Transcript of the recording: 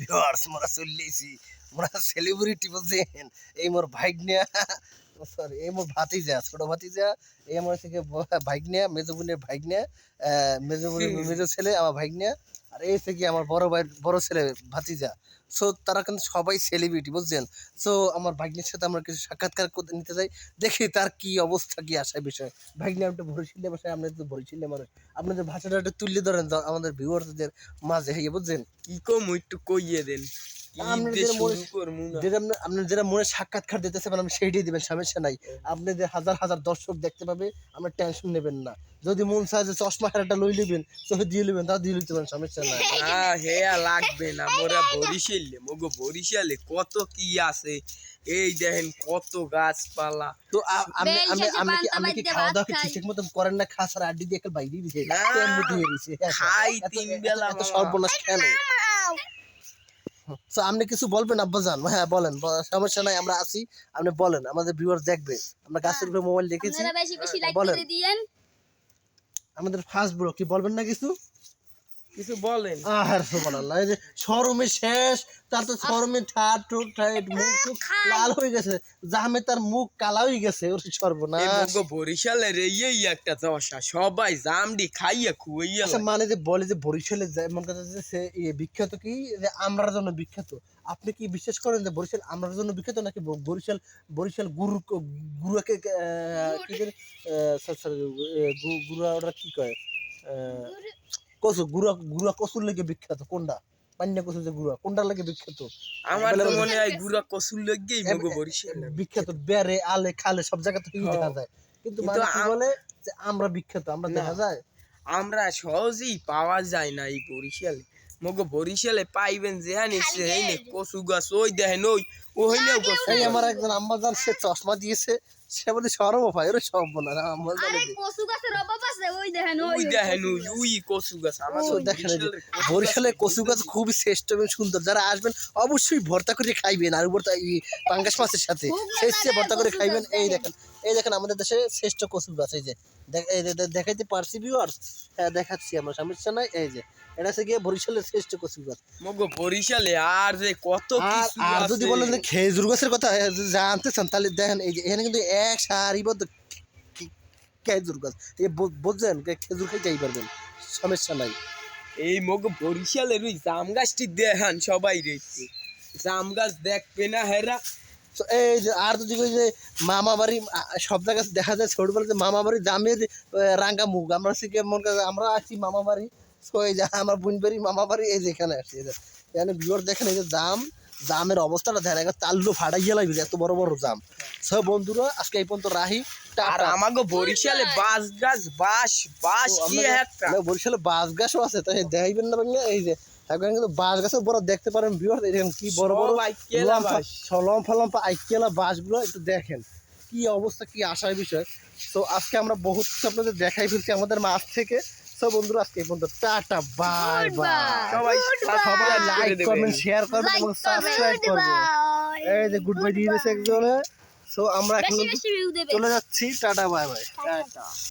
Viewers মোরা চললেছি মোরা celebrity বলছেন। এই মোর ভাইগনিয়া সরি এই মোর ভাতিজা ছোট ভাতিজা এই আমার থেকে ভাইগনিয়া মেজো বোনের ভাইগনিয়া মেজো বোনের মেজো ছেলে আমার ভাইগনিয়া আর এই থেকে আমার বড় ভাই বড় ছেলে ভাতিজা। সো তারা কিন্তু সবাই সেলিব্রিটি বুঝছেন সো আমার ভাগ্নের সাথে আমরা কিছু সাক্ষাৎকার করতে নিতে চাই দেখি তার কি অবস্থা কি আসার বিষয়। ভাগ্নে আপনি বরিশিলে বসে আপনাদের তো বরিশিলে মানুষ আপনাদের ভাষাটা একটু তুলে ধরেন আমাদের ভিউয়ারদের মাঝে হইয়ে বুঝছেন কি কম একটু কইয়ে দেন। যেটা মনে- আপনার যেটা মনে সাক্ষাৎকার দিতেছে আপনি সেইটাই দিবেন সমস্যা নাই। আপনাদের হাজার হাজার দর্শক দেখতে পাবে আমরা টেনশন নেবেন না। যদি মন চায় যে চশমা হেরাটা লই নেবেন চোখে দিয়ে নেবেন তাও দিয়ে নিতে পারেন সমস্যা নাই। না হেয়া লাগবে না। মোরা বরিশালে মগো বরিশালে কত কি আছে? এই দেখেন কত গাছপালা। তো আ- আপনি বেল আপনি শেষে আপনি কি আপনি কি খাওয়া দাওয়া ঠিক মতন? করেন না খাসার আড্ডি দিয়ে একটা বাইরে দিছে হ্যাঁ, খাই তিন বেলা সর্বনাশ কেন তো আপনি কিছু বলবেন আব্বাজান? হ্যাঁ বলেন। সমস্যা নাই আমরা আছি। আপনি বলেন আমাদের ভিউয়ার দেখবে। আমরা গাছের উপরে মোবাইল দেখেছি। আপনারা বেশি বেশি লাইক বলেন। আমাদের ফার্স্ট ব্রো কি বলবেন না কিছু? কিছু বলেন। আহার সুবহানাল্লাহ এই যে শরমে শেষ তার তো শরমে ঠাট ঠোঁট ঠাট মুখ লাল হয়ে গেছে। জামে তার মুখ কালা হয়ে গেছে ওর এই সর্বনাশ। মগো বরিশালের এই একটা দশা সবাই জামডি খাইয়া খুইয়া আচ্ছা মানে যে বলে যে বরিশালে যায় মনে কথা যে সে ইয়ে বিখ্যাত কি? যে আমরার জন্য বিখ্যাত। আপনি কি বিশ্বাস করেন যে বরিশাল আমরার জন্য বিখ্যাত নাকি বরিশাল বরিশাল গুরু গুরুকে আহ, কি করে সরি গুরুয়া ওরা কি কয়? আহ, কসু গুরুয়া গুরুয়া কসুর লেগে বিখ্যাত কোনটা? পান্না কসু যে কোনটার লেগে বিখ্যাত? আমার তো মনে হয় গুড়া কসুর লগেই মগো বরিশাল বিখ্যাত বেড়ে আলে খালে সব জায়গা থেকে হ্যাঁ। দেখা যায়। কিন্তু মানে কি বলে? যে আমরা বিখ্যাত আমরা দেখা যায়? আমরা সহজেই পাওয়া যায় না এই বরিশালে মগো বরিশালে পাইবেন যেহানি সেহানি কচু গাছ ওই দেখেন ওই ওইনেও কচু এই গাছ। আমার একজন আম্মাজান সে চশমা দিয়েছে সে বলে সরম পায় ওরে সব না আম্মা জানে কচু গাছের অভাব আছে ওই দেখেন ওই দেখেন ওই ওই কচু গাছ আমার দেখেন এই বরিশালে কচু গাছ খুবই শ্রেষ্ঠ এবং সুন্দর যারা আসবেন অবশ্যই ভর্তা করে খাইবেন আর ভর্তা এই পাঙ্গাস মাছের সাথে খুব দেয় ভর্তা করে খাইবেন এই দেখেন। এই দেখেন আমাদের দেশে শ্রেষ্ঠ কচু গাছ এই যে দেখাইতে পারছি ভিউয়ার্স হ্যাঁ দেখাচ্ছি আমরা সমস্যা নাই এই যে এটা হচ্ছে গিয়ে বরিশালের শ্রেষ্ঠ কচু গাছ মগো বরিশালে আর যে কত আর যদি বলেন খেজুর গাছের কথা জানতে চান তাহলে দেখেন এই যে এখানে কিন্তু এক সারিবদ্ধ খেজুর গাছ বুঝছেন খেজুর খাইতেই পারবেন সমস্যা নাই। এই মগো বরিশালের ওই জাম গাছটি দেখান সবাই রেখে জাম গাছ দেখবে না হেরা। তো এই যে আর যদি ওই যে মামা বাড়ি সব জায়গায় দেখা যায় ছোটবেলাতে মামা বাড়ি জামের রাঙ্গা মুখ আমরা শিখে মনে করি আমরা আছি মামা বাড়ি তো এই যে আমার বোন বাড়ি মামা বাড়ি এই যে এখানে আসছি এখানে বিওর দেখেন এই যে জাম। জামের অবস্থাটা দেখা যায় তাল্লু ফাটাইয়া লাগবে এত বড় বড় জাম। সব বন্ধুরা আজকে এই পর্যন্ত রাহি আর আমাগো বরিশালে বাঁশ গাছ বাঁশ ও, কি একটা। বরিশালে বাঁশ গাছও আছে তাই দেখাইবেন না বাংলা এই যে এখন কিন্তু বাঁশ বড় দেখতে পারেন বিওর দেখেন কি বড় বড় লম্ফা। লম্ফা আইকেলা বাসগুলো একটু দেখেন কি অবস্থা কি আসার বিষয়। তো আজকে আমরা বহুত আপনাদের দেখাই ফেলছি আমাদের মাছ থেকে। তো বন্ধুরা আজকে এই পর্যন্ত। Tata bye bye. সবাই সবাই লাইক কমেন্ট শেয়ার করবেন এবং সাবস্ক্রাইব করবেন। এই যে গুড বাই দিয়ে দিয়েছে একজনে। সো আমরা এখন চলে যাচ্ছি। Tata bye bye. টাটা।